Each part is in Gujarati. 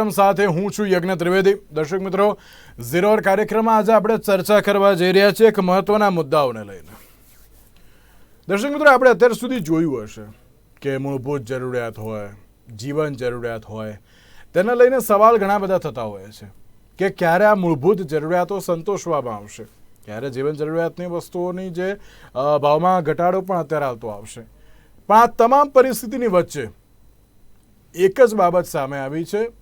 કાર્યક્રમ સાથે હું છું યજ્ઞ ત્રિવેદી. દર્શક મિત્રો ઝીરો કાર્યક્રમમાં આજે આપણે ચર્ચા કરવા જઈ રહ્યા છીએ એક મહત્વના મુદ્દાઓને લઈને. દર્શક મિત્રો, આપણે અત્યાર સુધી જોયું હશે કે મૂળભૂત જરૂરિયાત હોય, જીવન જરૂરિયાત હોય, તેને લઈને સવાલ ઘણા બધા થતા હોય છે કે ક્યારે આ મૂળભૂત જરૂરિયાતો સંતોષવામાં આવશે? ક્યારે જીવન જરૂરિયાતની વસ્તુઓની જે ભાવમાં ઘટાડો પણ અત્યારે આવતો આવશે? પણ આ તમામ પરિસ્થિતિની વચ્ચે એક જ બાબત સામે આવી છે.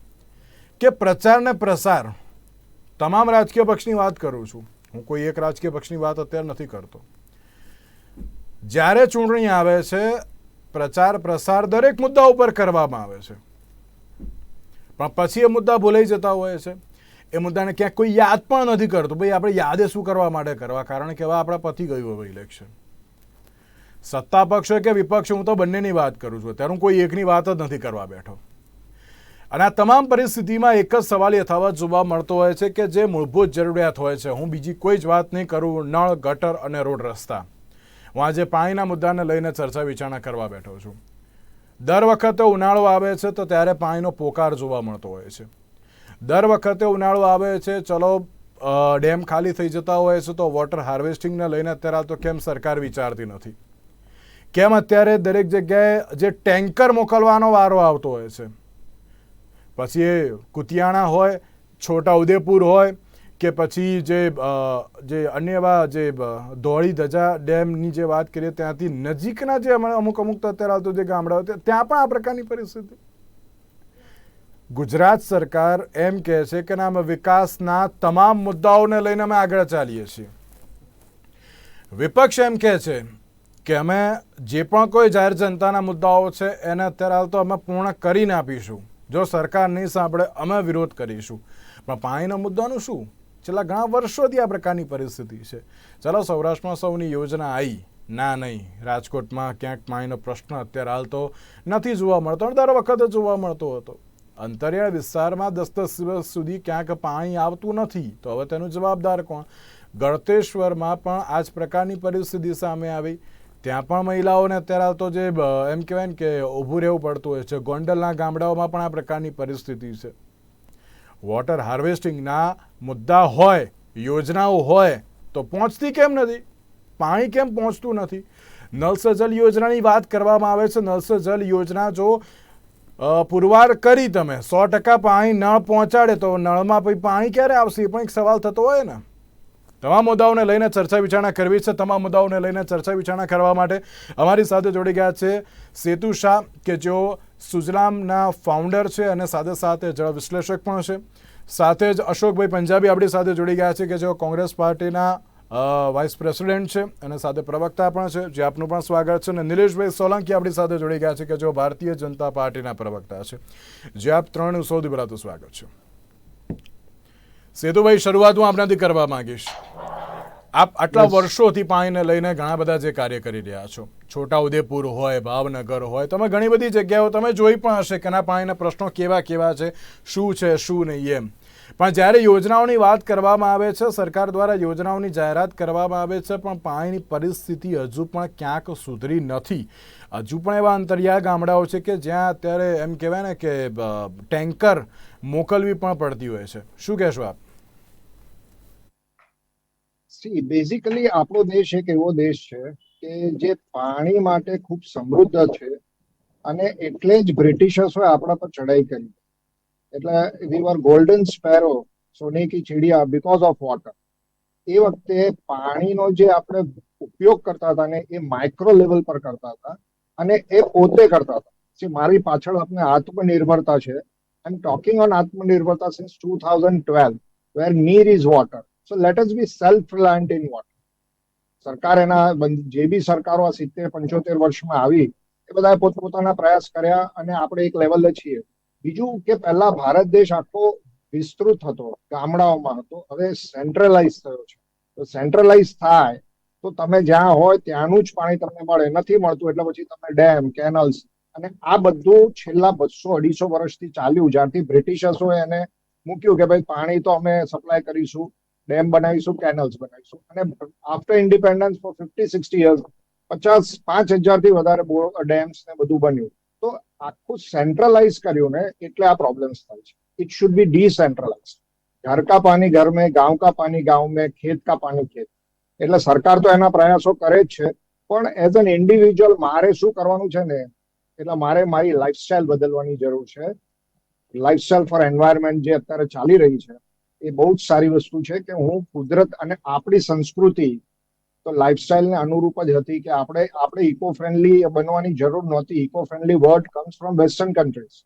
કે પ્રચાર ને પ્રસાર તમામ રાજકીય પક્ષની વાત કરું છું. હું કોઈ એક રાજકીય પક્ષની વાત અત્યારે નથી કરતો. જ્યારે ચૂંટણી આવે છે, પ્રચાર પ્રસાર દરેક મુદ્દા ઉપર કરવામાં આવે છે. પણ પછી એ મુદ્દા ભૂલાઈ જતા હોય છે. એ મુદ્દાને ક્યાંક કોઈ યાદ પણ નથી કરતું. ભાઈ, આપણે યાદે શું કરવા માટે કરવા? કારણ કે હવે આપણા પતી ગયું હવે ઇલેક્શન સત્તા પક્ષ કે વિપક્ષ હું તો બંનેની વાત કરું છું. અત્યારે હું કોઈ એકની વાત જ નથી કરવા બેઠો. અને આ તમામ પરિસ્થિતિમાં એક જ સવાલ યથાવત જોવા મળતો હોય છે કે જે મૂળભૂત જરૂરિયાત હોય છે. હું બીજી કોઈ જ વાત નહીં કરું, નળ, ગટર અને રોડ રસ્તા. હું આજે પાણીના મુદ્દાને લઈને ચર્ચા વિચારણા કરવા બેઠો છું. દર વખતે ઉનાળો આવે છે તો ત્યારે પાણીનો પોકાર જોવા મળતો હોય છે. દર વખતે ઉનાળો આવે છે, ચલો ડેમ ખાલી થઈ જતા હોય છે તો વોટર હાર્વેસ્ટિંગને લઈને અત્યારે તો કેમ સરકાર વિચારતી નથી? કેમ અત્યારે દરેક જગ્યાએ જે ટેન્કર મોકલવાનો વારો આવતો હોય છે? પછી એ કુતિયાણા હોય, છોટા ઉદેપુર હોય, કે પછી જે જે અન્ય એવા જે ધોળી ધજા ડેમની જે વાત કરીએ ત્યાંથી નજીકના જે અમુક અમુક અત્યારે આવતો જે ગામડાઓ ત્યાં પણ આ પ્રકારની પરિસ્થિતિ. ગુજરાત સરકાર એમ કહે છે કે ના, અમે વિકાસના તમામ મુદ્દાઓને લઈને અમે આગળ ચાલીએ છીએ. વિપક્ષ એમ કહે છે કે અમે જે પણ કોઈ જાહેર જનતાના મુદ્દાઓ છે એને અત્યારે હાલ તો અમે પૂર્ણ કરીને આપીશું. જો સરકાર નહીં સાંભળે, અમે વિરોધ કરીશું. પણ પાણીના મુદ્દાનું શું? છેલ્લા ઘણા વર્ષોથી આ પ્રકારની પરિસ્થિતિ છે. ચાલો, સૌરાષ્ટ્રમાં સૌની યોજના આવી ના, નહીં. રાજકોટમાં ક્યાંક પાણીનો પ્રશ્ન અત્યારે હાલ તો નથી જોવા મળતો અને દર વખતે જોવા મળતો હતો. અંતરિયાળ વિસ્તારમાં દસ દસ દિવસ સુધી ક્યાંક પાણી આવતું નથી. તો હવે તેનું જવાબદાર કોણ? ગળતેશ્વરમાં પણ આ જ પ્રકારની પરિસ્થિતિ સામે આવી. ત્યાં પણ મહિલાઓને અત્યારે હાલ તો જે એમ કહેવાય ને કે ઊભું રહેવું પડતું હોય છે. ગોંડલના ગામડાઓમાં પણ આ પ્રકારની પરિસ્થિતિ છે. વોટર હાર્વેસ્ટિંગના મુદ્દા હોય, યોજનાઓ હોય, તો પહોંચતી કેમ નથી? પાણી કેમ પહોંચતું નથી? નલ સે જલ યોજનાની વાત કરવામાં આવે છે. નલ સે જલ યોજના જો પુરવાર કરી તમે, સો ટકા પાણી નળ પહોંચાડે તો નળમાં પછી પાણી ક્યારે આવશે? એ પણ એક સવાલ થતો હોય ને. તમામ મુદ્દાઓને લઈને ચર્ચા વિચારણા કરવી છે. તમામ મુદ્દાઓને લઈને ચર્ચા વિચારણા કરવા માટે અમારી સાથે જોડી ગયા છે સેતુ શાહ કે જેઓ સુજલામના ફાઉન્ડર છે અને સાથે સાથે જળ વિશ્લેષક પણ છે. સાથે જ અશોકભાઈ પંજાબી આપણી સાથે જોડી ગયા છે કે જેઓ કોંગ્રેસ પાર્ટીના વાઇસ પ્રેસિડેન્ટ છે અને સાથે પ્રવક્તા પણ છે, જે આપનું પણ સ્વાગત છે. અને નિલેશભાઈ સોલંકી આપણી સાથે જોડી ગયા છે કે જેઓ ભારતીય જનતા પાર્ટીના પ્રવક્તા છે. જે આપ ત્રણનું સૌથી પહેલાં સ્વાગત છે. સેતુભાઈ, શરૂઆત હું આપનાથી કરવા માંગીશ. આપ આટલા વર્ષોથી પાણીને લઈને ઘણા બધા જે કાર્ય કરી રહ્યા છો. છોટા ઉદેપુર હોય ભાવનગર હોય તમે ઘણી બધી જગ્યાઓ તમે જોઈ પણ હશે કે ના પાણીના પ્રશ્નો કેવા કેવા છે શું છે શું નહીં એમ. પણ જ્યારે યોજનાઓની વાત કરવામાં આવે છે સરકાર દ્વારા યોજનાઓની જાહેરાત કરવામાં આવે છે પણ પાણીની પરિસ્થિતિ હજુ પણ ક્યાંક સુધરી નથી. હજુ પણ એવા અંતરિયાળ ગામડાઓ છે કે જ્યાં અત્યારે એમ કહેવાય ને કે ટેન્કર મોકલવી પણ પડતી હોય છે. શું કહેશો આપ? સી બેઝિકલી આપણો દેશ એક એવો દેશ છે કે જે પાણી માટે ખૂબ સમૃદ્ધ છે અને એટલે જ બ્રિટિશર્સોએ આપણા પર ચડાઈ કરી. એટલે વી વર ગોલ્ડન સ્પેરો સોને કી ચીડિયા બીકોઝ ઓફ વોટર એ વખતે પાણીનો જે આપણે ઉપયોગ કરતા હતા ને એ માઇક્રો લેવલ પર કરતા હતા અને એ પોતે કરતા હતા. મારી પાછળ આપણે આત્મનિર્ભરતા છે. આઈ એમ ટોકિંગ ઓન આત્મનિર્ભરતા since two thousand twelve where નીર is water so let us be self reliant in water સરકાર એના જે બી સરકારો આ સિત્તેર, પંચોતેર વર્ષમાં આવી, એ બધાએ પોતપોતાના પ્રયાસ કર્યા અને આપણે એક લેવલે છીએ. બીજું કે પહેલા ભારત દેશ આખો વિસ્તૃત હતો, ગામડાઓમાં હતો, હવે સેન્ટ્રલાઇઝ થયો છે. તો સેન્ટ્રલાઇઝ થાય, તો તમે જ્યાં હોય ત્યાંનું જ પાણી તમને મળે. નથી મળતું એટલે પછી તમે ડેમ, કેનલ્સ અને આ બધું છેલ્લા બસો અઢીસો વર્ષથી ચાલ્યું જ્યારથી બ્રિટિશર્સોએ એને મૂક્યું કે ભાઈ પાણી તો અમે સપ્લાય કરીશું ડેમ બનાવીશું, કેનલ્સ બનાવીશું. અને after independence four fifty sixty years પચાસ, પાંચ હજારથી વધારે ડેમ્સ ને બધું બન્યું. તો આખું સેન્ટ્રલાઇઝ કર્યું ને એટલે આ પ્રોબ્લેમ્સ થાય છે. ઇટ શુડ બી ડિસેન્ટ્રલાઇઝ ઘર કા પાણી ઘર મેં, ગાંવ કા પાણી ગાંવ મેં, ખેત કા પાણી ખેત. એટલે સરકાર તો એના પ્રયાસો કરે જ છે. પણ એઝ એન ઇન્ડિવિજ્યુઅલ મારે શું કરવાનું છે ને? એટલે મારે મારી લાઈફસ્ટાઈલ બદલવાની જરૂર છે. લાઈફસ્ટાઈલ ફોર એન્વાયરમેન્ટ જે અત્યારે ચાલી રહી છે એ બહુ જ સારી વસ્તુ છે કે હું કુદરત અને આપણી સંસ્કૃતિ તો લાઈફસ્ટાઈલને અનુરૂપ જ હતી કે આપણે આપણે ઇકો ફ્રેન્ડલી બનવાની જરૂર નહોતી. Eco friendly word comes from western countries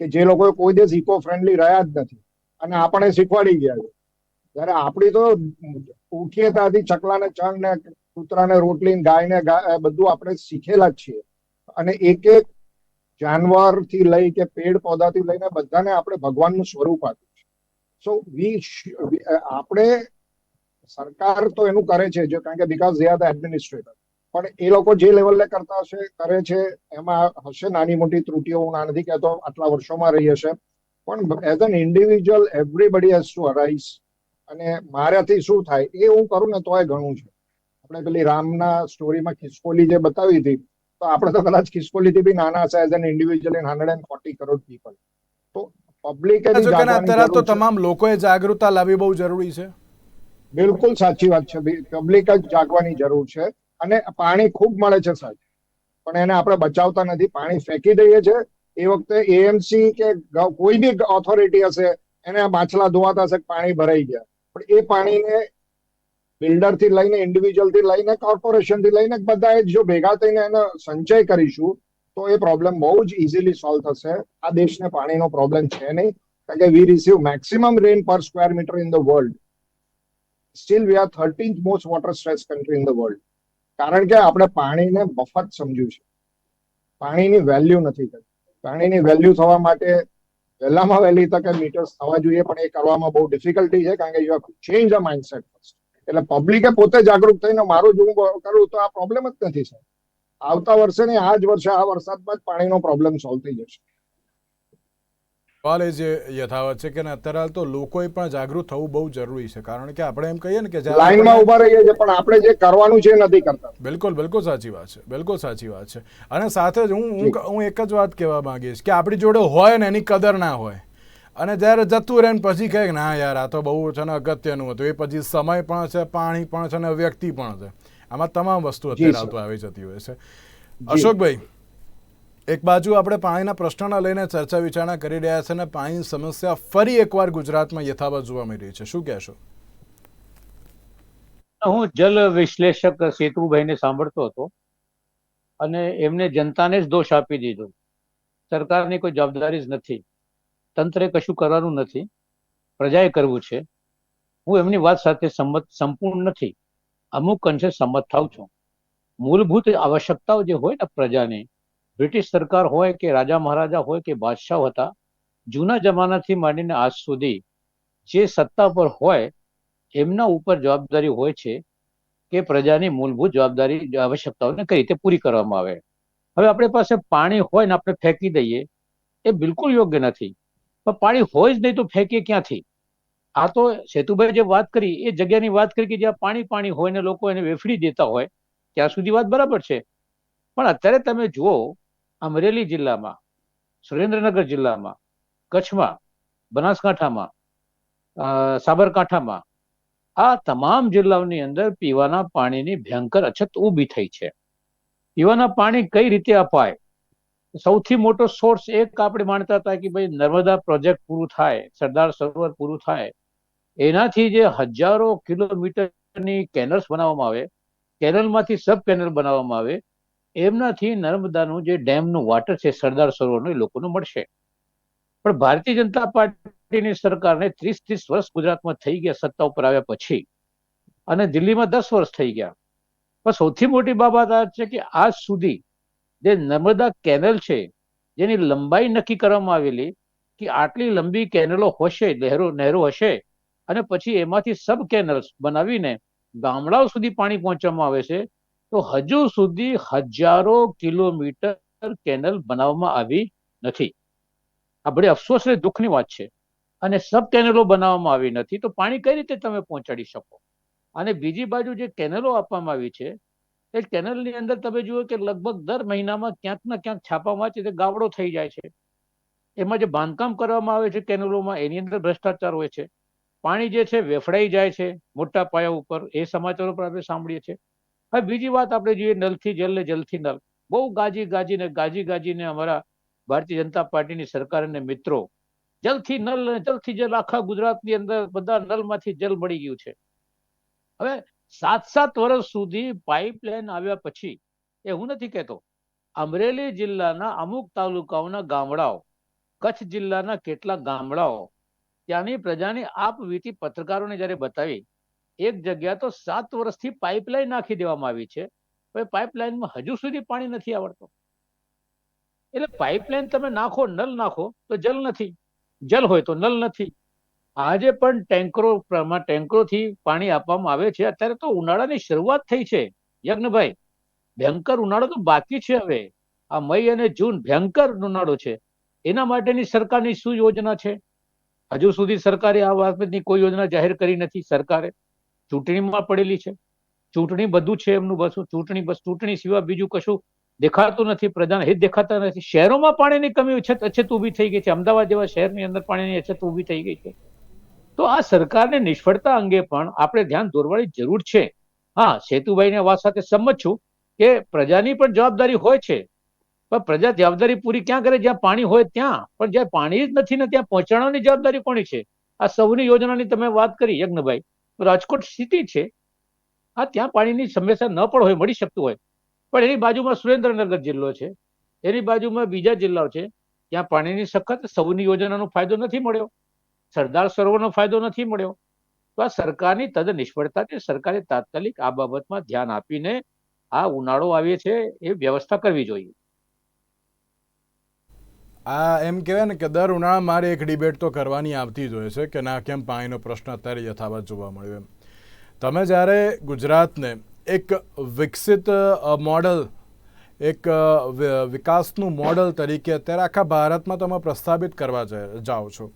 કે જે લોકો કોઈ દિવસ ઇકો ફ્રેન્ડલી રહ્યા જ નથી. અને આપણે શીખવાડી ગયા છે. જ્યારે આપણી તો ઉઠીએ ત્યાંથી ચકલાને ચણ ને કૂતરાને રોટલી ગાયને બધું આપણે શીખેલા જ છીએ. અને એક એક જાનવરથી લઈ કે પેડ પૌધાથી લઈને બધાને આપણે ભગવાનનું સ્વરૂપ આપ્યું. સો વી આપણે સરકાર તો એનું કરે છે, જો, કારણ કે because they are the administrator પણ એ લોકો જે લેવલે કરતા હશે, કરે છે, એમાં હશે નાની મોટી ત્રુટીઓ, હું ના નથી કહેતો, આટલા વર્ષોમાં રહી હશે. પણ as an individual everybody has to arise અને મારાથી શું થાય, એ હું કરું ને તોય ઘણું છે. આપણે પેલી રામના સ્ટોરીમાં ખિસકોલી જે બતાવી હતી, તો આપણે તો કદાચ ખિસકોલીથી બી નાના હશે as an individual in hundred and forty crore people તો પબ્લિકે અત્યારે તો તમામ લોકોએ જાગૃતતા લાવવી બહુ જરૂરી છે. બિલકુલ સાચી વાત છે. પબ્લિક જ જાગવાની જરૂર છે. અને પાણી ખૂબ મળે છે સાહેબ. પણ એને આપણે બચાવતા નથી. પાણી ફેંકી દઈએ છે. એ વખતે એએમસી કે કોઈ બી ઓથોરિટી હશે એને આ માછલા ધોવાતા હશે પાણી ભરાઈ ગયા. પણ એ પાણીને બિલ્ડરથી લઈને ઇન્ડિવિજ્યુઅલથી લઈને કોર્પોરેશનથી લઈને બધાએ જો ભેગા થઈને એનો સંચય કરીશું તો એ પ્રોબ્લેમ બહુ જ ઇઝીલી સોલ્વ થશે. આ દેશને પાણીનો પ્રોબ્લેમ છે નહીં. કારણ કે વી receive maximum rain per square metre in the world still we are thirteen most water stress country in the world કારણ કે આપણે પાણીને મફત સમજ્યું છે. પાણીની વેલ્યુ નથી કરી પાણીની વેલ્યુ થવા માટે વહેલામાં વહેલી તકે મીટર્સ થવા જોઈએ, પણ એ કરવામાં બહુ ડિફિકલ્ટી છે, કારણ કે you have change a mindset first એટલે પબ્લિકે પોતે જાગૃત થઈને મારું જો કરું તો આ પ્રોબ્લેમ જ નથી સર આવતા વર્ષે ને આ જ વર્ષે આ વરસાદમાં જ પાણીનો પ્રોબ્લેમ સોલ્વ થઈ જશે. સવાલ એ જે યથાવત છે કે અત્યારે હાલ તો લોકોએ પણ જાગૃત થવું બહુ જરૂરી છે. કારણ કે આપણે એમ કહીએ ને કે લાઈનમાં ઊભા રહીએ છીએ પણ આપણે જે કરવાનું છે નથી કરતા. બિલકુલ બિલકુલ સાચી વાત છે બિલકુલ સાચી વાત છે. અને સાથે જ હું હું હું એક જ વાત કહેવા માંગીશ કે આપણી જોડે હોય ને એની કદર ના હોય. અને જ્યારે જતું રહે ને પછી કહે ના યાર આ તો બહુ છે ને અગત્યનું હતું. એ પછી સમય પણ છે પાણી પણ છે ને વ્યક્તિ પણ છે. આમાં તમામ વસ્તુ અત્યારે. આવતું આવી જતી હોય છે. અશોકભાઈ એક બાજુ આપણે પાણીના પ્રશ્નને લઈને ચર્ચા વિચારણા કરી રહ્યા છે અને પાણીની સમસ્યા ફરી એકવાર ગુજરાતમાં યથાવત જોવા મળી રહી છે. શું કહેશો? હું જલ વિશ્લેષક સેતુભાઈને સાંભળતો હતો અને એમને જનતાને જ દોષ આપી દીધો. સરકારની કોઈ જવાબદારી જ નથી. તંત્રે કશું કરવાનું નથી. પ્રજાએ કરવું છે. હું એમની વાત સાથે સંમત સંપૂર્ણ નથી. અમુક અંશે સંમત થાઉં છું. મૂળભૂત આવશ્યકતાઓ જે હોય ને પ્રજાની, બ્રિટિશ સરકાર હોય કે રાજા મહારાજા હોય કે બાદશાહ હતા, જૂના જમાનાથી માંડીને આજ સુધી જે સત્તા પર હોય, એમના ઉપર જવાબદારી હોય છે કે પ્રજાની મૂળભૂત જવાબદારી, આવશ્યકતાઓને કઈ રીતે પૂરી કરવામાં આવે. હવે આપણી પાસે પાણી હોય ને આપણે ફેંકી દઈએ, એ બિલકુલ યોગ્ય નથી. પણ પાણી હોય જ નહીં તો ફેંકીએ ક્યાંથી? આ તો સેતુભાઈ જે વાત કરી, એ જગ્યાની વાત કરી કે જ્યાં પાણી પાણી હોય ને લોકો એને વેફડી દેતા હોય, ત્યાં સુધી વાત બરાબર છે. પણ અત્યારે તમે જુઓ, અમરેલી જિલ્લામાં, સુરેન્દ્રનગર જિલ્લામાં, કચ્છમાં, બનાસકાંઠામાં સાબરકાંઠામાં, આ તમામ જિલ્લાઓની અંદર પીવાના પાણીની ભયંકર અછત ઊભી થઈ છે. પીવાના પાણી કઈ રીતે અપાય? સૌથી મોટો સોર્સ એક આપણે માનતા હતા કે ભાઈ નર્મદા પ્રોજેક્ટ પૂરું થાય, સરદાર સરોવર પૂરું થાય એનાથી જે હજારો કિલોમીટરની કેનલ્સ બનાવવામાં આવે, કેનલમાંથી સબ કેનલ બનાવવામાં આવે, એમનાથી નર્મદાનું જે ડેમનું વોટર છે, સરદાર સરોવરનું એ લોકોનું મળશે. પણ ભારતીય જનતા પાર્ટીની સરકારને ત્રીસ ત્રીસ વર્ષ ગુજરાતમાં થઈ ગયા સત્તા ઉપર આવ્યા પછી અને દિલ્હીમાં દસ વર્ષ થઈ ગયા. પણ સૌથી મોટી બાબત આ છે કે આજ સુધી જે નર્મદા કેનલ છે, જેની લંબાઈ નક્કી કરવામાં આવેલી કે આટલી લંબી કેનલો હશે નહેરો નહેરો હશે અને પછી એમાંથી સબ કેનલ્સ બનાવીને ગામડાઓ સુધી પાણી પહોંચવામાં આવે છે, તો હજુ સુધી હજારો કિલોમીટર કેનલ બનાવવામાં આવી નથી. આ બધી અફસોસ અને દુઃખની વાત છે. અને સબ કેનલો બનાવવામાં આવી નથી, તો પાણી કઈ રીતે તમે પહોંચાડી શકો? અને બીજી બાજુ જે કેનલો આપવામાં આવી છે, એ કેનલની અંદર તમે જુઓ કે લગભગ દર મહિનામાં ક્યાંક ના ક્યાંક છાપામાં છે તે ગાબડો થઈ જાય છે. એમાં જે બાંધકામ કરવામાં આવે છે કેનલોમાં એની અંદર ભ્રષ્ટાચાર હોય છે. પાણી જે છે વેફડાઈ જાય છે, મોટા પાયા ઉપર, એ સમાચારો પણ આપણે સાંભળીએ છીએ. હવે બીજી વાત આપણે જોઈએ નલથી જલ ને જલથી નલ. બહુ ગાજી ગાજીને ગાજી ગાજીને અમારા ભારતીય જનતા પાર્ટીની સરકાર અને મિત્રો જલથી નલ અને જલથી જલ આખા ગુજરાતની અંદર બધા નલમાંથી જલ મળી ગયું છે. હવે સાત સાત વર્ષ સુધી પાઇપલાઇન આવ્યા પછી, એ હું નથી કહેતો, અમરેલી જિલ્લાના અમુક તાલુકાઓના ગામડાઓ, કચ્છ જિલ્લાના કેટલા ગામડાઓ ત્યાંની પ્રજાની આપવીતી પત્રકારોને જ્યારે બતાવી, એક જગ્યા તો સાત વર્ષથી પાઇપલાઇન નાખી દેવામાં આવી છે, પણ પાઇપલાઇનમાં હજુ સુધી પાણી નથી આવડતું. એટલે પાઇપલાઇન તમે નાખો, નલ નાખો, તો જલ નથી. જલ હોય તો નલ નથી. આજે પણ ટેન્કરો ટેન્કરોથી પાણી આપવામાં આવે છે. અત્યારે તો ઉનાળાની શરૂઆત થઈ છે, યજ્ઞભાઈ. ભયંકર ઉનાળો તો બાકી છે હવે. આ મઈ અને જૂન ભયંકર ઉનાળો છે. એના માટેની સરકારની શું યોજના છે? હજુ સુધી સરકારે આ બાબતની કોઈ યોજના જાહેર કરી નથી. સરકારે ચૂંટણીમાં પડેલી છે. ચૂંટણી બધું છે એમનું બસ. ચૂંટણી બસ, ચૂંટણી સિવાય બીજું કશું દેખાતું નથી. પ્રજાને હિત દેખાતા નથી. શહેરોમાં પાણીની કમી અછત અછત ઊભી થઈ ગઈ છે. અમદાવાદ જેવા શહેરની અંદર પાણીની અછત ઊભી થઈ ગઈ છે. તો આ સરકારની નિષ્ફળતા અંગે પણ આપણે ધ્યાન દોરવાની જરૂર છે. હા, સેતુભાઈને વાત સાથે સંમત છું કે પ્રજાની પણ જવાબદારી હોય છે. પણ પ્રજા જવાબદારી પૂરી ક્યાં કરે? જ્યાં પાણી હોય ત્યાં. પણ જ્યાં પાણી જ નથી ને ત્યાં પહોંચાડવાની જવાબદારી કોની છે? આ સૌની યોજનાની તમે વાત કરી, યજ્ઞભાઈ. રાજકોટ સ્થિતિ છે. આ ત્યાં પાણીની સમસ્યા ન પણ હોય, મળી શકતું હોય. પણ એની બાજુમાં સુરેન્દ્રનગર જિલ્લો છે. એની બાજુમાં બીજા જિલ્લાઓ છે. ત્યાં પાણીની સખત સૌની યોજનાનો ફાયદો નથી મળ્યો. સરદાર સરોવરનો ફાયદો નથી મળ્યો. તો આ સરકારની તદ્દન નિષ્ફળતા છે. સરકારે તાત્કાલિક આ બાબતમાં ધ્યાન આપીને આ ઉનાળો આવે છે એ વ્યવસ્થા કરવી જોઈએ. આ એમ કહેવાય ને કે દર ઉનાળા મારે એક ડિબેટ તો કરવાની આવતી જ હોય છે કે ના કેમ પાણીનો પ્રશ્ન અત્યારે યથાવત જોવા મળ્યો એમ. તમે જ્યારે ગુજરાતને એક વિકસિત મોડલ એક વિકાસનું મોડલ તરીકે અત્યારે આખા ભારતમાં તમે પ્રસ્થાપિત કરવા જાઓ છો.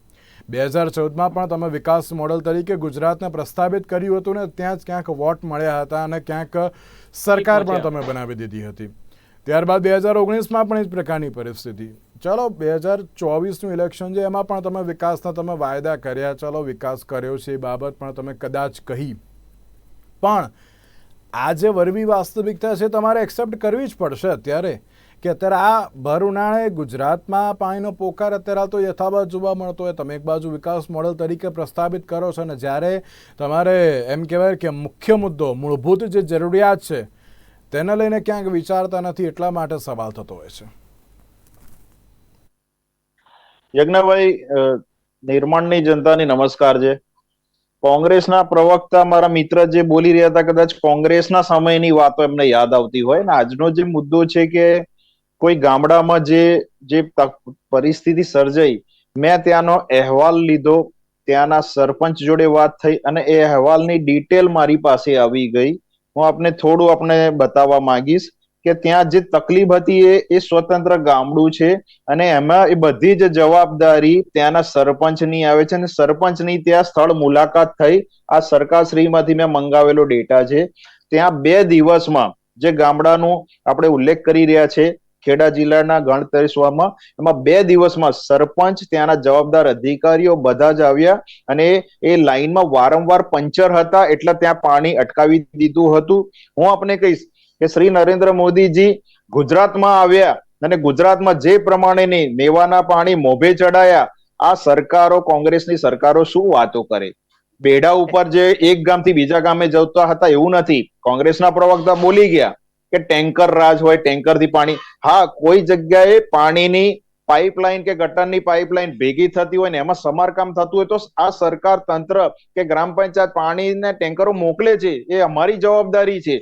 બે હજાર ચૌદમાં પણ તમે વિકાસ મોડલ તરીકે ગુજરાતને પ્રસ્થાપિત કર્યું હતું ને ત્યાં જ ક્યાંક વોટ મળ્યા હતા અને ક્યાંક સરકાર પણ તમે બનાવી દીધી હતી. ત્યારબાદ બે હજાર ઓગણીસમાં પણ એ જ પ્રકારની પરિસ્થિતિ. ચલો, બે હજાર ચોવીસનું ઇલેક્શન છે, એમાં પણ તમે વિકાસના તમે વાયદા કર્યા. ચલો, વિકાસ કર્યો છે એ બાબત પણ તમે કદાચ કહી. પણ આ જે વરવી વાસ્તવિકતા છે, તમારે એક્સેપ્ટ કરવી જ પડશે અત્યારે કે અત્યારે આ ભર ઉનાળે ગુજરાતમાં પાણીનો પોકાર અત્યારે તો યથાવત જોવા મળતો હોય. તમે એક બાજુ વિકાસ મોડલ તરીકે પ્રસ્થાપિત કરો છો અને જ્યારે તમારે એમ કહેવાય કે મુખ્ય મુદ્દો, મૂળભૂત જે જરૂરિયાત છે, તેને લઈને ક્યાંક વિચારતા નથી, એટલા માટે સવાલ થતો હોય છે. યજ્ઞભાઈ નિર્માણની જનતાની નમસ્કાર છે. કોંગ્રેસના પ્રવક્તા મારા મિત્ર જે બોલી રહ્યા હતા, કદાચ કોંગ્રેસના સમયની વાતો એમને યાદ આવતી હોય. ને આજનો જે મુદ્દો છે કે કોઈ ગામડામાં જે જે પરિસ્થિતિ સર્જાઈ, મેં ત્યાંનો અહેવાલ લીધો, ત્યાંના સરપંચ જોડે વાત થઈ અને એ અહેવાલની ડિટેલ મારી પાસે આવી ગઈ. હું આપને થોડું આપને બતાવવા માંગીશ. કે ત્યાં જે તકલીફ હતી એ એ સ્વતંત્ર ગામડું છે અને એમાં એ બધી જ જવાબદારી ત્યાંના સરપંચની આવે છે અને સરપંચની ત્યાં સ્થળ મુલાકાત થઈ. આ સરકારશ્રીમાંથી મેં મંગાવેલો ડેટા છે. ત્યાં બે દિવસમાં જે ગામડાનું આપણે ઉલ્લેખ કરી રહ્યા છે, ખેડા જિલ્લાના ગણતરીસવામાં, એમાં બે દિવસમાં સરપંચ, ત્યાંના જવાબદાર અધિકારીઓ બધા જ આવ્યા અને એ લાઈનમાં વારંવાર પંચર હતા, એટલે ત્યાં પાણી અટકાવી દીધું હતું. હું આપને કહીશ કે શ્રી નરેન્દ્ર મોદીજી ગુજરાતમાં આવ્યા અને ગુજરાતમાં જે પ્રમાણેની મેવાના પાણી મોભે ચડાયા, આ સરકારો, કોંગ્રેસની સરકારો શું વાતો કરે? બેડા ઉપર જે એક ગામથી બીજા ગામે જતા હતા એવું નથી. કોંગ્રેસના પ્રવક્તા બોલી ગયા કે ટેન્કર રાજ હોય, ટેન્કરથી પાણી. હા, કોઈ જગ્યાએ પાણીની પાઇપલાઇન કે ગટરની પાઇપલાઇન ભેગી થતી હોય ને એમાં સમારકામ થતું હોય તો આ સરકાર તંત્ર કે ગ્રામ પંચાયત પાણીને ટેન્કરો મોકલે છે. એ અમારી જવાબદારી છે.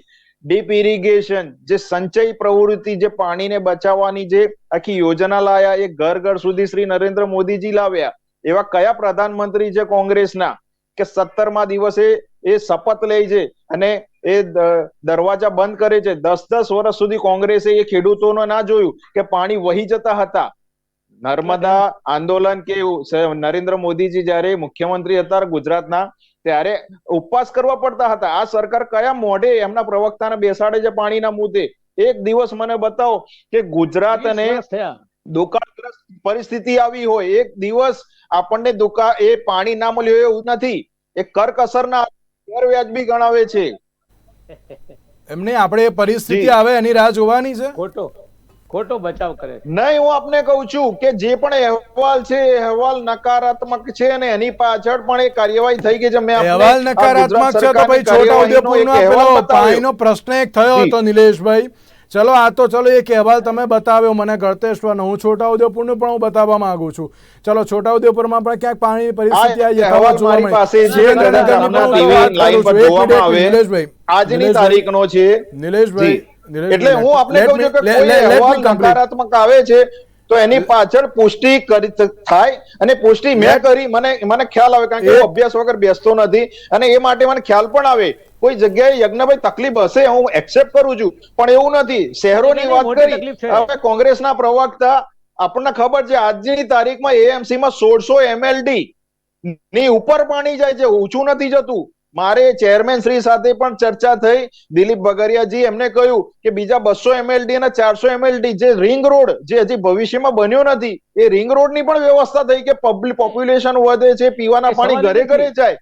ડીપ ઇરિગેશન જે સંચય પ્રવૃત્તિ, જે પાણીને બચાવવાની જે આખી યોજના લાયા, એ ઘર ઘર સુધી શ્રી નરેન્દ્ર મોદીજી લાવ્યા. એવા કયા પ્રધાનમંત્રી છે કોંગ્રેસના? કે સત્તરમા દિવસે એ શપથ લે છે અને એ દરવાજા બંધ કરે છે. દસ દસ વર્ષ સુધી કોંગ્રેસે એ ખેડૂતોને ના જોયું કે પાણી વહી જતા હતા. નર્મદા આંદોલન કે નરેન્દ્ર મોદીજી જ્યારે મુખ્યમંત્રી હતા, ગુજરાતના ત્યારે ઉપવાસ કરવા પડતા હતા. આ સરકાર કયા મોઢે એમના પ્રવક્તાને બેસાડે છે પાણીના મુદ્દે? એક દિવસ મને બતાવો કે ગુજરાત અને દુકાળગ્રસ્ત પરિસ્થિતિ આવી હોય. એક દિવસ આપણને દુકાળ એ પાણી ના મળ્યું એવું નથી. એ કરકસરના ગેરવ્યાજબી ગણાવે છે. એમને આપણે પરિસ્થિતિ આવે એની રાહ જોવાની છે? ખોટો. ખોટો બચાવ કરે નહીં હું આપને કહું છું કે જે પણ અહેવાલ છે એ અહેવાલ નકારાત્મક છે અને એની પાછળ પણ એ કાર્યવાહી થઈ ગઈ છે. મેં અહેવાલ નકારાત્મક છે તો ભાઈ છોટા એક પેલો અહેવાલ પાણીનો પ્રશ્ન એક થયો હતો નિલેશભાઈ. ચલો આ તો ચલો એક અહેવાલ તમે બતાવ્યો. મને ગળતેશ્વરનો હું છોટાઉદેપુરનું પણ હું બતાવવા માંગુ છું. ચલો છોટાઉદેપુરમાં પણ ક્યાંક પાણીની પરિસ્થિતિ આ યથાવત અહેવાલ જોવા મારી મળી. પાસે છે. પણ નિલેશભાઈ. આજની તારીખ તારીખનો છે. નિલેશભાઈ, એટલે હું આપને કહું છું કે કોઈ અહેવાલ નકારાત્મક આવે છે તો એની પાછળ પુષ્ટિ કરી થાય અને પુષ્ટિ મેં કરી મને મને ખ્યાલ આવે કારણ કે હું અભ્યાસ વગર બેસતો નથી અને એ માટે મને ખ્યાલ પણ આવે. કોઈ જગ્યાએ યજ્ઞભાઈ તકલીફ હશે હું એક્સેપ્ટ કરું છું પણ એવું નથી. શહેરોની વાત કરી હવે કોંગ્રેસના પ્રવક્તા આપણને ખબર છે આજની તારીખમાં એએમસી માં સોળસો એમએલડી ની ઉપર પાણી જાય છે ઊંચું નથી જતું. મારે ચેરમેન શ્રી સાથે પણ ચર્ચા થઈ. દિલીપ બગરિયાજી એમને કહ્યું કે બીજા બસો એમએલડી અને ચારસો એમએલડી જે રિંગ રોડ જે હજી ભવિષ્યમાં બન્યો નથી એ રિંગ રોડની પણ વ્યવસ્થા થઈ કે પબ્લિક પોપ્યુલેશન વધે છે પીવાના પાણી ઘરે ઘરે જાય.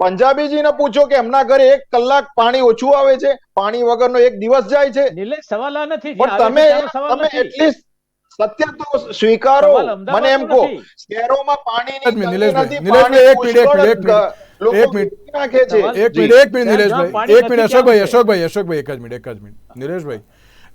પંજાબીજીને પૂછો કે એમના ઘરે એક કલાક પાણી ઓછું આવે છે પાણી વગરનો એક દિવસ જાય છે. સવાલ આ નથી. પણ તમે તમે એટલીસ્ટ સત્ય તો સ્વીકારો. મને એમ કહો શહેરોમાં નિલેશભાઈ, નથી, પાણી એક મિનિટ, એક મિનિટ. એક મિનિટ. પી નાખે છે. એક મિનિટ એક મિનિટ નિલેશભાઈ. એક મિનિટ અશોકભાઈ અશોકભાઈ અશોકભાઈ એક જ મિનિટ એક જ મિનિટ. નિલેશભાઈ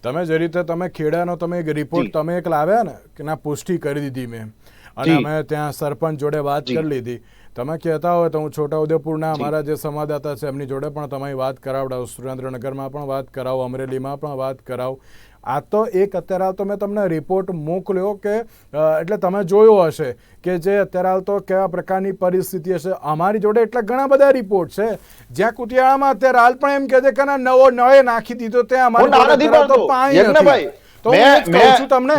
તમે જે રીતે તમે ખેડાનો તમે એક રિપોર્ટ તમે એક લાવ્યા ને કે ના પુષ્ટિ કરી દીધી મેં. અને અમે ત્યાં સરપંચ જોડે વાત કરી લીધી. તમે કહેતા હોય તો હું છોટાઉદેપુરના. અમારા જે સંવાદદાતા છે એમની જોડે પણ તમારી વાત કરાવડાવું. સુરેન્દ્રનગરમાં પણ વાત કરાવો અમરેલીમાં પણ વાત કરાવો. આ તો એક અત્યારે હાલ તો મેં તમને રિપોર્ટ મોકલ્યો કે એટલે તમે જોયો હશે કે જે અત્યારે હાલ તો કેવા પ્રકારની પરિસ્થિતિ હશે. અમારી જોડે એટલા ઘણા બધા રિપોર્ટ છે. જ્યાં કુટિયાળામાં અત્યારે હાલ પણ એમ કે છે કે નવો નળે નાખી દીધો ત્યાં અમારી તો પાણી નથી. તમને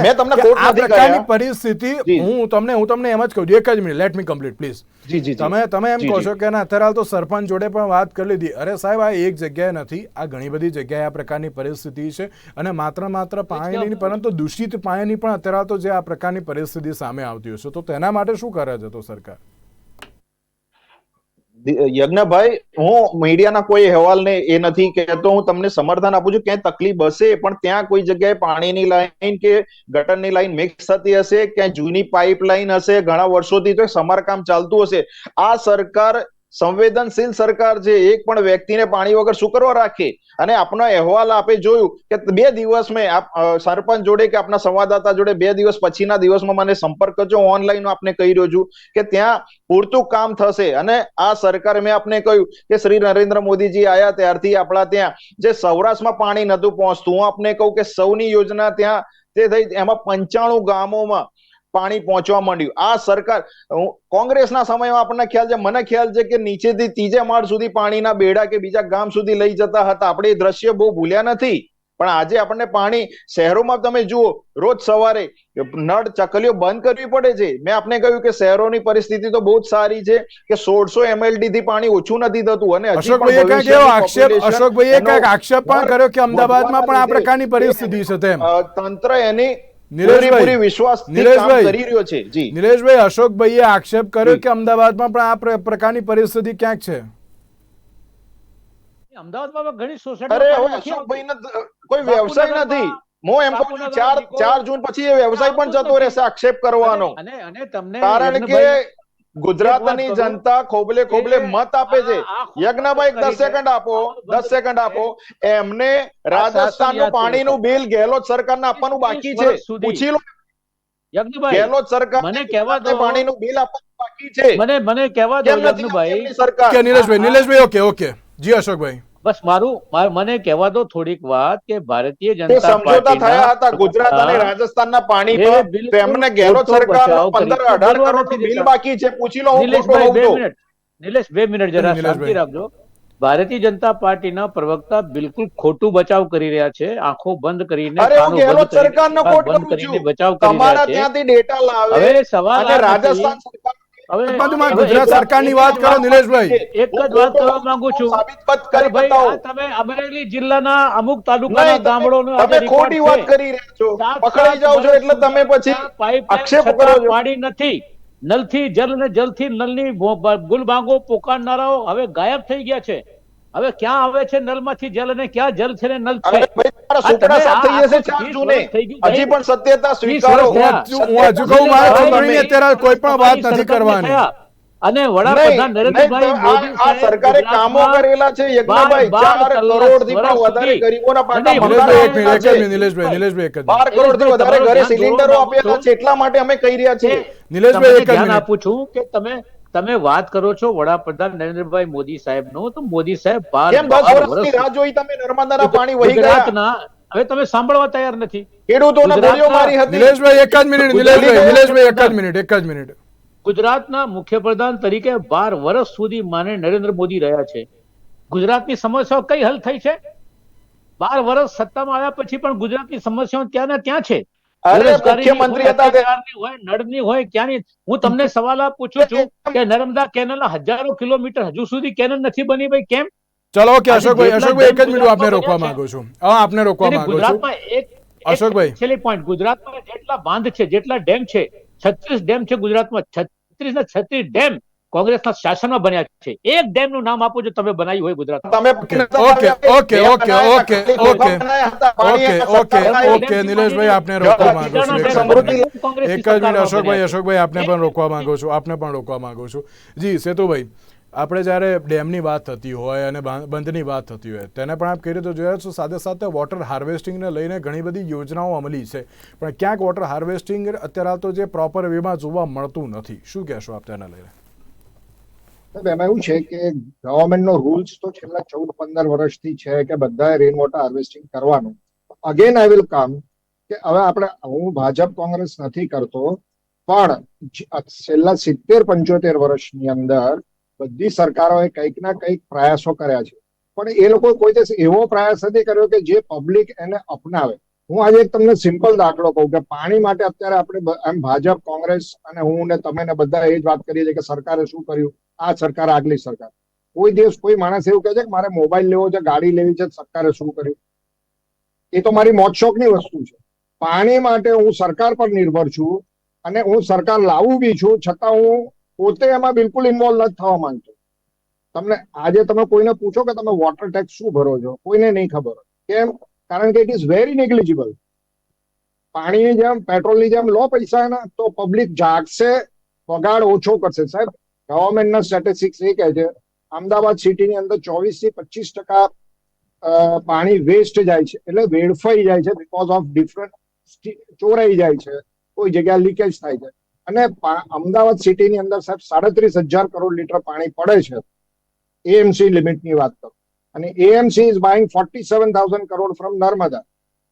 પરિસ્થિતિ હું તમને હું તમને એમ જ કહું એક જ minute let me complete please જી, જી, જી. તમે તમે એમ કહો છો કે ના અત્યારે હાલ તો સરપંચ જોડે પણ વાત કરી લીધી. અરે સાહેબ આ એક જગ્યાએ નથી. આ ઘણી બધી જગ્યાએ આ પ્રકારની પરિસ્થિતિ છે અને માત્ર માત્ર પાણીની નહીં, પરંતુ દૂષિત પાણીની પણ અત્યારે તો જે આ પ્રકારની પરિસ્થિતિ સામે આવતી હશે તો તેના માટે શું કરે છે તો સરકાર? યજ્ઞભાઈ, હું મીડિયાના કોઈ અહેવાલને એ નથી કહેતો. હું તમને સમર્થન આપું છું, ક્યાંય તકલીફ હશે, પણ ત્યાં કોઈ જગ્યાએ પાણીની લાઈન કે ગટરની લાઈન મિક્સ થતી હશે, ક્યાંય જૂની પાઇપલાઈન હશે, ઘણા વર્ષોથી તો સમારકામ ચાલતું હશે. આ સરકાર સંવેદનશીલ સરકાર છે, એક પણ વ્યક્તિને પાણી વગર શું કરવા રાખે? અને આપનો અહેવાલ આપે જોયું કે બે દિવસ મેં આપ સરપંચ જોડે કે આપના સંવાદદાતા જોડે બે દિવસ પછીના દિવસમાં મને સંપર્ક કરજો. ઓનલાઈન આપને કહી રહ્યો છું કે ત્યાં પૂરતું કામ થશે. અને આ સરકાર મેં આપને કહ્યું કે શ્રી નરેન્દ્ર મોદીજી આયા ત્યારથી આપણા ત્યાં જે સૌરાષ્ટ્રમાં પાણી નતું પહોંચતું. હું આપને કહું કે સૌની યોજના ત્યાં તે થઈ. એમાં પંચાણું ગામોમાં પાણી પહોંચવા માંડ્યું. આ સરકાર કોંગ્રેસના સમયમાં આપણને ખ્યાલ છે મને ખ્યાલ છે કે નીચેથી ત્રીજે માળ સુધી પાણીના બેડા કે બીજા ગામ સુધી લઈ જતા હતા. આપણે એ દ્રશ્ય બહુ ભૂલ્યા નથી. પણ આજે આપણને પાણી શહેરોમાં તમે જુઓ રોજ સવારે નળ ચકલીઓ બંધ કરવી પડે છે. મેં આપને કહ્યું કે શહેરોની પરિસ્થિતિ તો બહુ જ સારી છે કે સોળસો એમએલડી થી પાણી ઓછું નથી થતું અને અશોકભાઈએ કંઈક એવો આક્ષેપ અશોકભાઈએ એનો આક્ષેપ પણ કર્યો કે અમદાવાદમાં પણ આ પ્રકારની પરિસ્થિતિ છે તેમ. તંત્ર એની નિલેશભાઈ, પૂરેપૂરી નિલેશભાઈ, કરી રહ્યો છે. જી. નિલેશભાઈ અશોકભાઈએ આક્ષેપ કર્યો કે અમદાવાદમાં પણ આ પ્ર- પ્રકારની પરિસ્થિતિ ક્યાંક છે? અમદાવાદમાં ઘણી અરે ત- કોઈ વ્યવસાય નથી. હું એમ કહું છું ચાર ચાર જૂન પછી એ વ્યવસાય પણ જતો રહેશે આક્ષેપ કરવાનો. અને અને તમને કારણ કે ગુજરાતની. જનતા ખોબલે ખોબલે મત આપે છે. યજ્ઞભાઈ દસ સેકન્ડ આપો દસ સેકન્ડ આપો. એમને રાજસ્થાન રાજસ્થાનનું પાણી પાણીનું બિલ ગેહલોત સરકારને આપવાનું બાકી છે. પૂછી લો. યજ્ઞભાઈ ગેહલોત સરકાર મને કહેવા દો. પાણીનું બિલ આપવાનું બાકી છે. મને મને કહેવા દો યજ્ઞભાઈ. સરકાર? કે નિલેશભાઈ નિલેશભાઈ ઓકે ઓકે. જી અશોકભાઈ. બસ મારું મને કહેવા દો થોડીક વાત કે ભારતીય જનતા સમજોતા થયા હતા ગુજરાત અને. રાજસ્થાનના પાણી પર. તેમને ગેહલોત પંદર અઢાર બોલવા કરોડનું બિલ બાકી છે. પૂછી લો હું નિલેશભાઈ હોઉં બે મિનિટ. નિલેશ બે મિનિટ જરા શાંતિ રાખજો. ભારતીય જનતા પાર્ટીના પ્રવક્તા બિલકુલ ખોટું બચાવ કરી રહ્યા છે. આંખો બંધ કરીને અરે હું બંધ ગેહલોત કરીને, સરકારનો કાન કરું છું. બચાવ કરી રહ્યા છે. ત્યાંથી ડેટા લાવે હવે સવાલ રાજસ્થાન સરકાર હવે એક બાજુમાં હવે ગુજરાત સરકારની વાત કરો નિલેશભાઈ. એક જ વાત કરવા માંગુ છું. સાબિત કરી બતાવો. તમે અમરેલી જિલ્લાના અમુક તાલુકાના ગામડોનો તમે ખોટી વાત કરી રહ્યા છો. પકડાઈ સાત છો એટલે તમે પછી આક્ષેપ કરો પાણી નથી. નલથી જલ ને જલથી નલની ગુલ ગુલબાંગો પોકારનારાઓ હવે ગાયબ થઈ ગયા છે. હવે ક્યાં આવે છે નલમાંથી જલ અને ક્યાં જલ છે ને નલ છે? હજી પણ સત્યતા સ્વીકારો. હું હજુ- કહું મારે ચૂંટણી અત્યારે કોઈ પણ વાત નથી કરવાની. અને વડાપ્રધાન નરેન્દ્રભાઈ મોદી આ સરકારે કામો કરેલા છે યજ્ઞભાઈ બાર- બાર ચાર કલાક કરોડથી પણ વધારે ગરીબોના પાટા નિલેશભાઈ એક મિનિટ એક મિનિટ નિલેશભાઈ નિલેશભાઈ એક જ બાર કરોડ કરોડથી વધારે ઘરે સિલિન્ડરો આપેલા છે એટલા માટે અમે કહી રહ્યા છીએ. નિલેશભાઈ એક મિનિટ. આપું છું કે તમે તમે વાત કરો છો વડાપ્રધાન નરેન્દ્રભાઈ મોદી સાહેબ નો તો મોદી સાહેબ રાહ જોઈ તમે નર્મદાના પાણી વહી ગયા? ગુજરાતના હવે તમે સાંભળવા તૈયાર નથી. ખેડૂતોને ગોળીઓ મારી હતી. નિલેશભાઈ એક જ મિનિટ નિલેશભાઈ નિલેશભાઈ એક જ મિનિટ એક જ મિનિટ. ગુજરાતના મુખ્યપ્રધાન તરીકે બાર વર્ષ સુધી માને નરેન્દ્ર મોદી રહ્યા છે. ગુજરાતની સમસ્યાઓ કઈ હલ થઈ છે? બાર વર્ષ સત્તામાં આવ્યા પછી પણ ગુજરાતની સમસ્યાઓ ત્યાં ને ત્યાં છે. અરે મુખ્યમંત્રી હતા હોય નળની હોય ક્યાંની? હું તમને સવાલ પૂછું છું કે નર્મદા કેનલના હજારો કિલોમીટર હજુ સુધી કેનલ નથી બની ભાઈ કેમ? ચલો ઓકે આજે અશોકભાઈ અશોકભાઈ એક જ મિનિટ આપને રોકવા માંગુ છું. હા આપને રોકવા માંગુ છું. અશોકભાઈ. છેલ્લી પોઈન્ટ ગુજરાતમાં જેટલા બાંધ છે જેટલા ડેમ છે છત્રીસ ડેમ છે ગુજરાતમાં છત્રીસ ના છત્રીસ ડેમ કોંગ્રેસના શાસનમાં બન્યા છે. એક ડેમનું નામ આપો જો તમે બનાવ્યું હોય ગુજરાત તમે okay, okay, okay, okay, okay. Okay okay okay Nileshbhai આપને રોકવા માંગુ છું એક જ મિનિટ. અશોકભાઈ અશોકભાઈ આપને પણ રોકવા માંગુ છું આપને પણ રોકવા માંગુ છું. જી સેતુભાઈ આપણે જ્યારે ડેમની વાત થતી હોય અને બંધની વાત થતી હોય તેને પણ આપ કઈ રીતે જોયા છો સાથે સાથે વોટર હાર્વેસ્ટિંગને લઈને ઘણી બધી યોજનાઓ અમલી છે. પણ ક્યાંક વોટર હાર્વેસ્ટિંગ અત્યારે તો જે પ્રોપર વેમાં જોવા મળતું નથી. શું કહેશો આપ તેને લઈને? એમાં એવું છે કે ગવર્મેન્ટ નો રૂલ્સ તો છેલ્લા ચૌદ, પંદર વર્ષથી છે કે બધાએ રેન વોટર હાર્વેસ્ટિંગ કરવાનું. અગેન આઈ વિલ કમ કે હવે આપણે, હું ભાજપ, કોંગ્રેસ નથી કરતો, પણ છેલ્લા સિત્તેર, પંચોતેર વર્ષની અંદર બધી સરકારોએ કંઈક ના કંઈક પ્રયાસો કર્યા છે. પણ એ લોકો કોઈ દિવસ એવો પ્રયાસ નથી કર્યો કે જે પબ્લિક એને અપનાવે. હું આજે એક તમને સિમ્પલ દાખલો કહું કે પાણી માટે અત્યારે આપણે એમ ભાજપ, કોંગ્રેસ અને હું ને તમે ને બધા એ જ વાત કરીએ છીએ કે સરકારે શું કર્યું? આ સરકાર, આગલી સરકાર. કોઈ દિવસ કોઈ માણસ એવું કહે છે કે મારે મોબાઈલ લેવો છે, ગાડી લેવી છે, સરકારે શું કર્યું? એ તો મારી મોત શોખની વસ્તુ છે. પાણી માટે હું સરકાર પર નિર્ભર છું અને હું સરકાર લાવું બી છું, છતાં હું પોતે એમાં બિલકુલ ઇન્વોલ્વ નથી થવા માંગતો. તમને, આજે તમે કોઈને પૂછો કે તમે વોટર ટેક્સ શું ભરો છો? કોઈને નહીં ખબર. કેમ? કારણ કે ઇટ ઇઝ વેરી નેગ્લિજિબલ પાણીની જેમ પેટ્રોલની જેમ લો પૈસા એના, તો પબ્લિક જાગશે, પગાર ઓછો કરશે. સાહેબ ગવર્મેન્ટના સ્ટેટિસ્ટિક્સ એ કહે છે, અમદાવાદ સિટીની અંદર ચોવીસથી પચીસ ટકા પાણી વેસ્ટ જાય છે. એટલે વેડફાઈ જાય છે બીકોઝ ઓફ ડિફરન્ટ ચોરાઈ જાય છે. કોઈ જગ્યા લીકેજ થાય છે. અને અમદાવાદ સિટીની અંદર સાહેબ સાડત્રીસ હજાર કરોડ લીટર પાણી પડે છે. એએમસી લિમિટની વાત કરું. અને AMC is buying forty seven thousand crore from Narmada.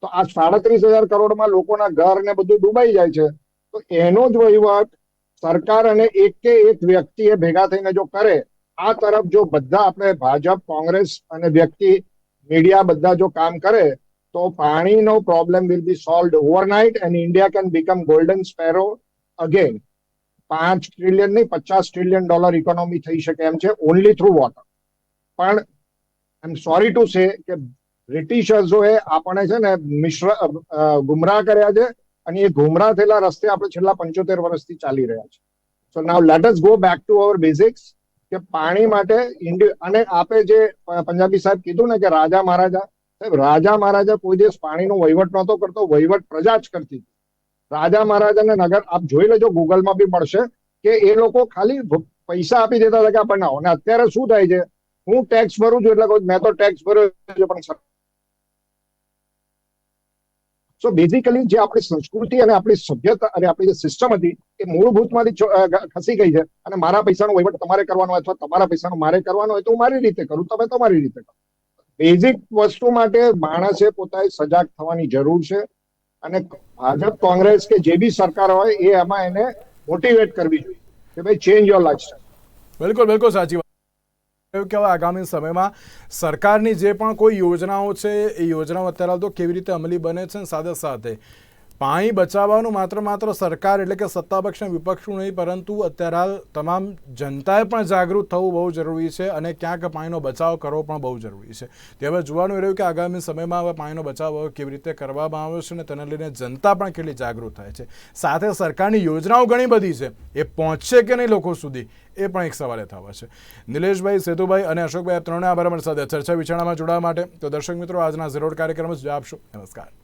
તો આ સાડત્રીસ હજાર કરોડમાં લોકોના ઘર ને બધું ડૂબાઈ જાય છે. તો એનો જ વહીવટ સરકાર અને એક કે એક વ્યક્તિએ ભેગા થઈને જો કરે, આ તરફ જો બધા આપણે ભાજપ, કોંગ્રેસ અને વ્યક્તિ, મીડિયા બધા જો કામ કરે, તો પાણીનો problem will be solve overnight and India can become golden sparrow again પાંચ ટ્રિલિયન નહીં, પચાસ ટ્રિલિયન ડોલર ઇકોનોમી થઈ શકે એમ છે ઓનલી થ્રુ વોટર પણ આઈ એમ સોરી ટુ સે કે બ્રિટિશર્સોએ આપણે છે ને મિશ્ર ગુમરાહ કર્યા છે અને એ ગુમરાહ થયેલા રસ્તે આપણે છેલ્લા પંચોતેર વર્ષથી ચાલી રહ્યા છે so now let us go back to our basics કે પાણી માટે અને આપે જે પંજાબી સાહેબ કીધું ને કે રાજા મહારાજા, સાહેબ રાજા મહારાજા કોઈ દિવસ પાણીનો વહીવટ નહોતો કરતો, વહીવટ પ્રજા જ કરતી રાજા રાજા મહારાજાને નગર, આપ જોઈ લેજો ગૂગલમાં બી મળશે કે એ લોકો ખાલી પૈસા આપી દેતા હતા કે આ બનાવો. અને અત્યારે શું થાય છે? હું ટેક્સ ભરું છું એટલે મેં તો ટેક્સ ભર્યો પણ સો બેઝિકલી જે આપણી સંસ્કૃતિ અને આપણી સભ્યતા અને આપણી જે સિસ્ટમ હતી, એ મૂળભૂતમાંથી ખસી ગઈ છે. અને મારા પૈસાનો વહીવટ તમારે કરવાનો અથવા તમારા પૈસાનો મારે કરવાનો હોય તો હું મારી રીતે કરું. તમે તમારી રીતે કરો. બેઝિક વસ્તુ માટે માણસે પોતાએ સજાગ થવાની જરૂર છે. અને ભાજપ, કોંગ્રેસ કે જે બી સરકાર હોય, એ એમાં એને મોટિવેટ કરવી જોઈએ કે ભાઈ ચેન્જ યોર લાઈફસ્ટાઈલ બિલકુલ બિલકુલ સાચી વાત. એવું કે હવે આગામી સમયમાં સરકારની જે પણ કોઈ યોજનાઓ છે, એ યોજનાઓ અત્યારે તો કેવી રીતે અમલી બને છે સાથે સાથે પાણી બચાવવાનું માત્ર માત્ર સરકાર એટલે કે સત્તાપક્ષ અને વિપક્ષનું નહીં, પરંતુ અત્યારે હાલ તમામ જનતાએ પણ જાગૃત થવું બહુ જરૂરી છે અને ક્યાંક પાણીનો બચાવ કરવો પણ બહુ જરૂરી છે. તે હવે જોવાનું રહ્યું કે આગામી સમયમાં હવે પાણીનો બચાવ કેવી રીતે કરવામાં આવે છે અને તેને લઈને જનતા પણ કેટલી જાગૃત થાય છે. સાથે સરકારની યોજનાઓ ઘણી બધી છે. એ પહોંચશે કે નહીં લોકો સુધી, એ પણ એક સવાલ થવા છે. નિલેશભાઈ, સેતુભાઈ અને અશોકભાઈ, આ ત્રણે આભાર અમારી સાથે. ચર્ચા વિચારણામાં જોડાવા માટે. તો દર્શક મિત્રો, આજના ઝીરોડ કાર્યક્રમ જ આપશો. નમસ્કાર.